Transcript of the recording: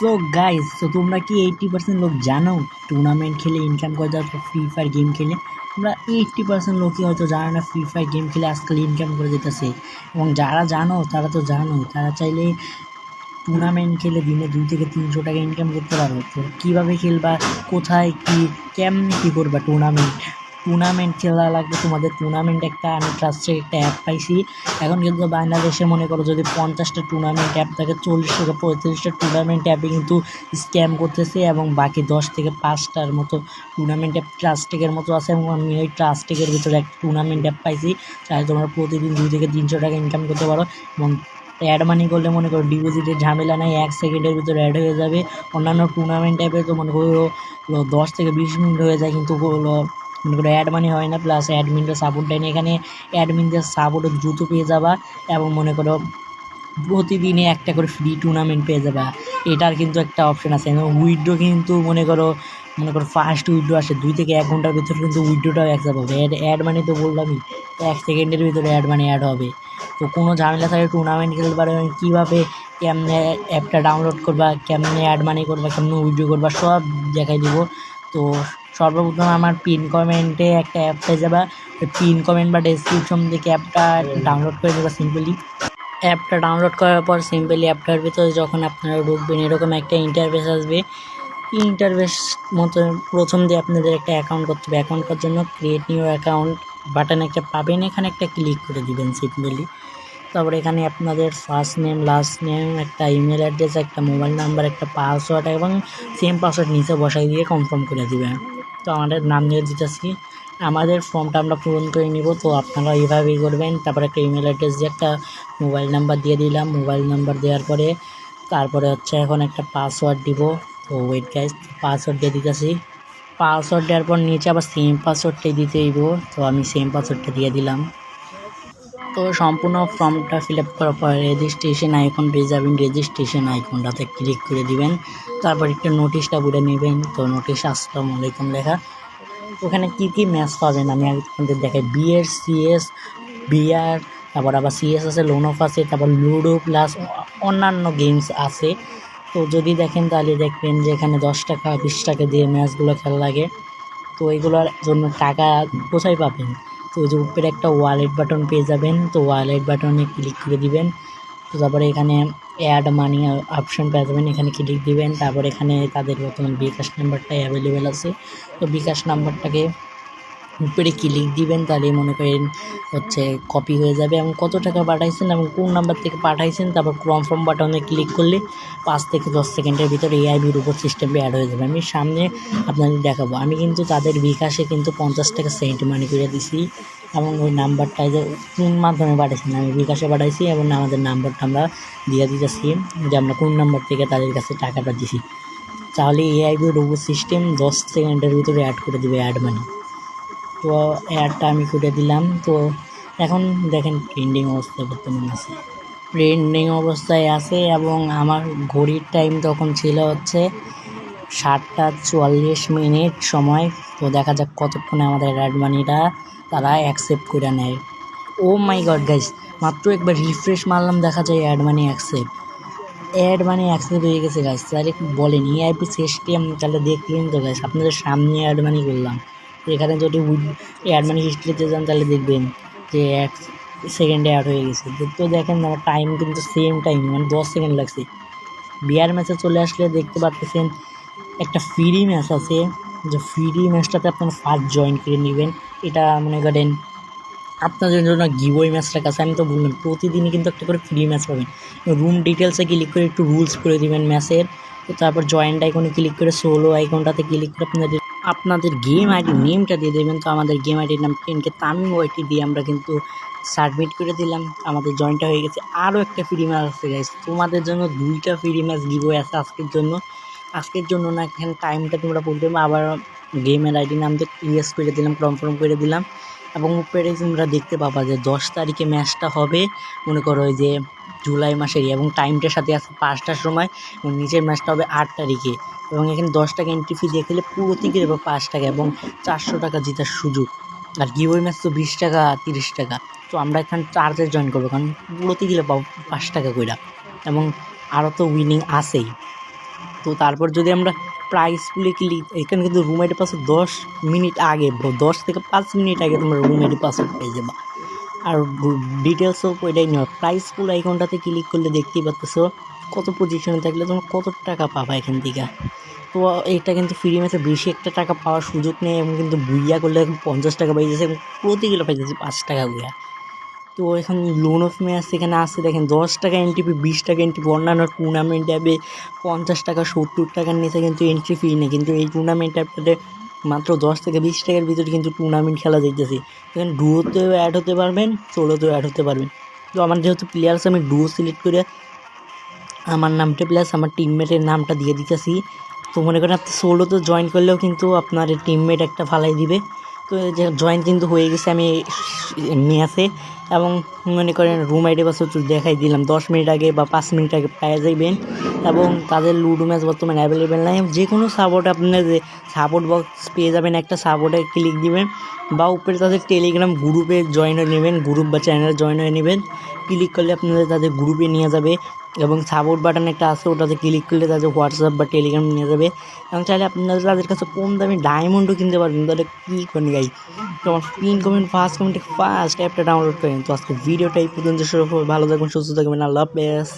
So guys তো তোমরা কি এইটটি পার্সেন্ট লোক জানো? টুর্নামেন্ট খেলে ইনকাম করে যাচ্ছে ফ্রি ফায়ার গেম খেলে? তোমরা এইটটি পার্সেন্ট লোকই হয়তো জানে না ফ্রি ফায়ার গেম খেলে আজকাল ইনকাম করে যেতেছে। এবং যারা জানো, তারা তো জানো, তারা চাইলে টুর্নামেন্ট খেলে দিনে দুই থেকে তিনশো টাকা ইনকাম করতে পারো। তো কীভাবে খেলবা, কোথায়, কী, কেমনি কী করবা টুর্নামেন্ট টুর্নামেন্ট খেলা লাগবে, তোমাদের টুর্নামেন্ট একটা আমি ট্রাস্টের একটা অ্যাপ পাইছি। এখন কিন্তু বাংলাদেশে মনে করো যদি পঞ্চাশটা টুর্নামেন্ট অ্যাপ থাকে, চল্লিশ থেকে পঁয়ত্রিশটা টুর্নামেন্ট অ্যাপে কিন্তু স্ক্যাম করতেছে এবং বাকি দশ থেকে পাঁচটার মতো টুর্নামেন্ট অ্যাপ ট্রাস্টেকের মতো আছে এবং আমি ওই ট্রাস্টেকের ভিতরে একটা টুর্নামেন্ট অ্যাপ পাইছি চাই তোমরা প্রতিদিন দুই থেকে তিনশো টাকা ইনকাম করতে পারো এবং অ্যাড মানি করলে মনে করো ডিপোজিটের ঝামেলা নাই, এক সেকেন্ডের ভিতরে অ্যাড হয়ে যাবে। অন্যান্য টুর্নামেন্ট অ্যাপে তো মনে করো দশ থেকে বিশ মিনিট হয়ে যায়, কিন্তু মনে করো অ্যাড মানি হয় না প্লাস অ্যাডমিনরা সাপোর্ট দেয় না। এখানে অ্যাডমিনদের সাপোর্টও দ্রুত পেয়ে যাবা এবং মনে করো প্রতিদিনে একটা করে ফ্রি টুর্নামেন্ট পেয়ে যাবা। এটার কিন্তু একটা অপশন আছে। উইড্রো কিন্তু মনে করো মনে করো ফার্স্ট উইড্রো আসে, দুই থেকে এক ঘণ্টার ভিতরে কিন্তু উইড্রোটাও অ্যাকসেপ্ট হবে। অ্যাড অ্যাড মানি তো বললামই, এক সেকেন্ডের ভিতরে অ্যাড মানি অ্যাড হবে। তো কোনো ঝামেলা থাকে টুর্নামেন্ট খেলতে পারো এবং কীভাবে কেমনে অ্যাপটা ডাউনলোড করবা, কেমনে অ্যাড মানি করবা, কেমনে উইড্রো করবা, সব দেখাই দিব। তো সর্বপ্রথম আমার পিন কমেন্টে একটা অ্যাপ পেয়ে যাবা। পিন কমেন্ট বা ডেসক্রিপশন থেকে অ্যাপটা ডাউনলোড করে দেবা সিম্পলি অ্যাপটা ডাউনলোড করার পর সিম্পলি অ্যাপটার ভিতরে যখন আপনারা ঢুকবেন, এরকম একটা ইন্টারভেস আসবে। ইন্টারভেস মতো প্রথম দিয়ে আপনাদের একটা অ্যাকাউন্ট করতে হবে। অ্যাকাউন্ট করার জন্য ক্রিয়েট নিউ অ্যাকাউন্ট বাটন একটা পাবেন। এখানে একটা ক্লিক করে দিবেন সিম্পলি তারপরে এখানে আপনাদের ফার্স্ট নেম লাস্ট নেম একটা ইমেল অ্যাড্রেস একটা মোবাইল নাম্বার একটা পাসওয়ার্ড এবং সেম পাসওয়ার্ড নিচে বসাই দিয়ে কনফার্ম করে দিবেন তো আমাদের নাম দিয়ে দিতেছি। আমাদের ফর্মটা আমরা পূরণ করে নিব। তো আপনারা এইভাবেই করবেন। তারপর একটা ইমেল অ্যাড্রেস দিয়ে একটা মোবাইল নাম্বার দিয়ে দিলাম। মোবাইল নাম্বার দেওয়ার পরে তারপরে হচ্ছে এখন একটা পাসওয়ার্ড দিব। তো ওয়েট গাইজ পাসওয়ার্ড দিয়ে দিতেছি। পাসওয়ার্ড দেওয়ার পর নিচে আবার সেম পাসওয়ার্ডটাই দিতে হইব। তো আমি সেম পাসওয়ার্ডটা দিয়ে দিলাম। তো সম্পূর্ণ ফর্মটা ফিল আপ করার পর রেজিস্ট্রেশন আইকন পেয়ে যাবেন রেজিস্ট্রেশন আইকনটাতে ক্লিক করে দিবেন। তারপর একটা নোটিশটা বুড়ে নেবেন। তো নোটিশ আসসালামু আলাইকুম লেখা। ওখানে কী কী ম্যাচ পাবেন? আমি আপনাদের দেখাই। বিএর সিএস বিআর তারপর আবার সিএস আছে লোন অফ আছে, তারপর লুডো প্লাস অন্যান্য গেমস আছে। তো যদি দেখেন তাহলে দেখবেন যে এখানে দশ টাকা, বিশ টাকা দিয়ে ম্যাচগুলো খেলা লাগে। তো এইগুলোর জন্য টাকা কোথায় পাবেন? তো ওই যে উপরে একটা ওয়ালেট বাটন পেয়ে যাবেন। তো ওয়ালেট বাটনে ক্লিক করে দিবেন। তো তারপরে এখানে অ্যাড মানি অপশন পেয়ে যাবেন। এখানে ক্লিক দিবেন। তারপর এখানে তাদের বর্তমান বিকাশ নাম্বারটা অ্যাভেলেবেল আছে। তো বিকাশ নাম্বারটাকে উপরে ক্লিক দিবেন তাহলে মনে করেন হচ্ছে কপি হয়ে যাবে। এবং কত টাকা পাঠাইছেন এবং কোন নাম্বার থেকে পাঠাইছেন, তারপর কনফার্ম বাটনে ক্লিক করলে পাঁচ থেকে দশ সেকেন্ডের ভিতরে এআইবির উপর সিস্টেমে অ্যাড হয়ে যাবে। আমি সামনে আপনাদের দেখাবো। আমি কিন্তু তাদের বিকাশে কিন্তু পঞ্চাশ টাকা সেন্ট মানি করে দিছি। এবং ওই নাম্বারটা যে কোন মাধ্যমে পাঠাইছেন, আমি বিকাশে পাঠাইছি এবং আমাদের নাম্বারটা আমরা দিয়ে দিতেছি যে আমরা কোন নাম্বার থেকে তাদের কাছে টাকাটা দিছি। তাহলে এআইবি রোবো সিস্টেম দশ সেকেন্ডের ভিতরে অ্যাড করে দেবে অ্যাড মানি তো অ্যাডটা আমি করে দিলাম। তো এখন দেখেন ট্রেন্ডিং অবস্থায় বর্তমানে আছে। ট্রেন্ডিং অবস্থায় আছে এবং আমার ঘড়ির টাইম তখন ছিল হচ্ছে সাতটা চুয়াল্লিশ মিনিট সময়। তো দেখা যাক কতক্ষণে আমাদের অ্যাড মানিটা তারা অ্যাকসেপ্ট করে নেয়। ও মাই গড গাইস মাত্র একবার রিফ্রেশ মারলাম, দেখা যায় add money accept add money accept হয়ে গেছে গাইস তাহলে বলেন ইআইপি সিস্টেম তাহলে দেখলেন তো গাইস আপনাদের সামনে অ্যাড মানি করলাম। এখানে যদি অ্যাড মানি হিস্ট্রিতে যান, তাহলে দেখবেন যে এক সেকেন্ডে অ্যাড হয়ে গেছে। তো দেখেন আমার টাইম কিন্তু সেম টাইম মানে দশ সেকেন্ড লাগছে। বিয়ার ম্যাচে চলে আসলে দেখতে পাচ্ছেন একটা ফ্রি ম্যাচ আছে। যে ফ্রি ম্যাচটাতে আপনারা ফার্স্ট জয়েন করে নেবেন। এটা মনে করেন আপনাদের জন্য গিবই ম্যাচটার কাছে আমি তো বললাম প্রতিদিনই কিন্তু একটা করে ফ্রি ম্যাচ পাবেন। রুম ডিটেলসে ক্লিক করে একটু রুলস করে দেবেন ম্যাচের তারপর জয়েন্ট আইকনে ক্লিক করে সোলো আইকনটাতে ক্লিক করে আপনাদের আপনাদের গেম আইডি নেমটা দিয়ে দেবেন। তো আমাদের গেম আইডির নাম টেনকে তামিম ওয়াইটি দিয়ে আমরা কিন্তু সাবমিট করে দিলাম। আমাদের জয়েনটা হয়ে গেছে। আরও একটা ফ্রি ম্যাচ আছে গাইস তোমাদের জন্য দুইটা ফ্রি ম্যাচ গিবই আছে আজকের জন্য। আজকের জন্য না, এখানে টাইমটা তোমরা বলতে আবার গেমের আইডি নাম তো ইয়েস করে দিলাম কনফার্ম করে দিলাম। এবং উপরে তোমরা দেখতে পাবা যে দশ তারিখে ম্যাচটা হবে। মনে করো ওই যে জুলাই মাসেরই এবং টাইমটার সাথে আছে পাঁচটার সময় এবং নিচের ম্যাচটা হবে আট তারিখে। এবং এখানে দশ টাকা এন্ট্রি ফি দিয়ে খেলে পুরো থেকে দেবো পাঁচ টাকা এবং চারশো টাকা জেতার সুযোগ। আর গিওই ম্যাচ তো বিশ টাকা, তিরিশ টাকা। তো আমরা এখানে চার্জে জয়েন করব কারণ পুরোতে গেলে পাবো পাঁচ টাকা কইরা। এবং আরও তো উইনিং আছেই। তো তারপর যদি আমরা প্রাইস পুলে ক্লিক এখানে কিন্তু রুম আইডি পাসওয়ার্ড দশ মিনিট আগে, দশ থেকে পাঁচ মিনিট আগে তোমরা রুম আইডি পেয়ে যাবা। আর ডিটেলসও ওইটাই নেওয়া প্রাইস পুল আইকনটাতে ক্লিক করলে দেখতেই পাচ্তেছো কত পজিশনে থাকলে তোমরা কত টাকা পাবা এখান থেকে। তো এটা কিন্তু ফ্রি ম্যাচে বেশি একটা টাকা পাওয়ার সুযোগ নেই এবং কিন্তু বুইয়া করলে এখন পঞ্চাশ টাকা পাই যাচ্ছে এবং প্রতি কিলো পাই যাচ্ছে পাঁচ টাকা বুইয়া তো এখন লোন অফ ম্যাচ এখানে আসছে দেখেন দশ টাকা এন্ট্রি ফি বিশ টাকা এন্ট্রি অন্যান্য টুর্নামেন্ট অ্যাপে পঞ্চাশ টাকা, সত্তর টাকার নিচে কিন্তু এন্ট্রি ফি নেই। কিন্তু এই টুর্নামেন্ট অ্যাপটাতে মাত্র দশ থেকে বিশ টাকার ভিতরে কিন্তু টুর্নামেন্ট খেলা দেখতেছি। এখানে ডুয়োতেও অ্যাড হতে পারবেন সোলোতেও অ্যাড হতে পারবেন। তো আমার যেহেতু প্লেয়ার্স আমি ডুয়ো সিলেক্ট করে আমার নামটা প্লাস আমার টিমমেটের নামটা দিয়ে দিতেছি। তো মনে করেন আপনি সোলোতে জয়েন করলেও কিন্তু আপনার টিমমেট একটা ফালাই দিবে। তো জয়েন কিন্তু হয়ে গেছে, আমি ম্যাচে এবং মনে করেন রুম আইডি বাস দেখাই দিলাম। দশ মিনিট আগে বা পাঁচ মিনিট আগে পেয়ে যাইবেন। এবং তাদের লুডো ম্যাচ বর্তমানে অ্যাভেলেবেল নাই। যে কোনো সাপোর্ট আপনার যে সাপোর্ট বক্স পেয়ে যাবেন, একটা সাপোর্টে ক্লিক দিবেন। বা উপরে তাদের টেলিগ্রাম গ্রুপে জয়েন হয়ে নেবেন। গ্রুপ বা চ্যানেলে জয়েন হয়ে নেবেন। ক্লিক করলে আপনাদের তাদের গ্রুপে নিয়ে যাবে এবং সাপোর্ট বাটন একটা আছে, ওটাতে ক্লিক করলে তাদের হোয়াটসঅ্যাপ বা টেলিগ্রাম নিয়ে যাবে। এবং চাইলে আপনারা তাদের কাছে কম দামে ডায়মন্ডও কিনতে পারবেন। তাহলে কী করেন গাই তোমার পিন কমেন্ট ফার্স্ট কমেন্টে ফার্স্ট অ্যাপটা ডাউনলোড করেন। তো আজকে ভিডিওটা পর্যন্ত শুরু ভালো থাকবেন, সুস্থ থাকবেন, আল্লাহ হাফেজ।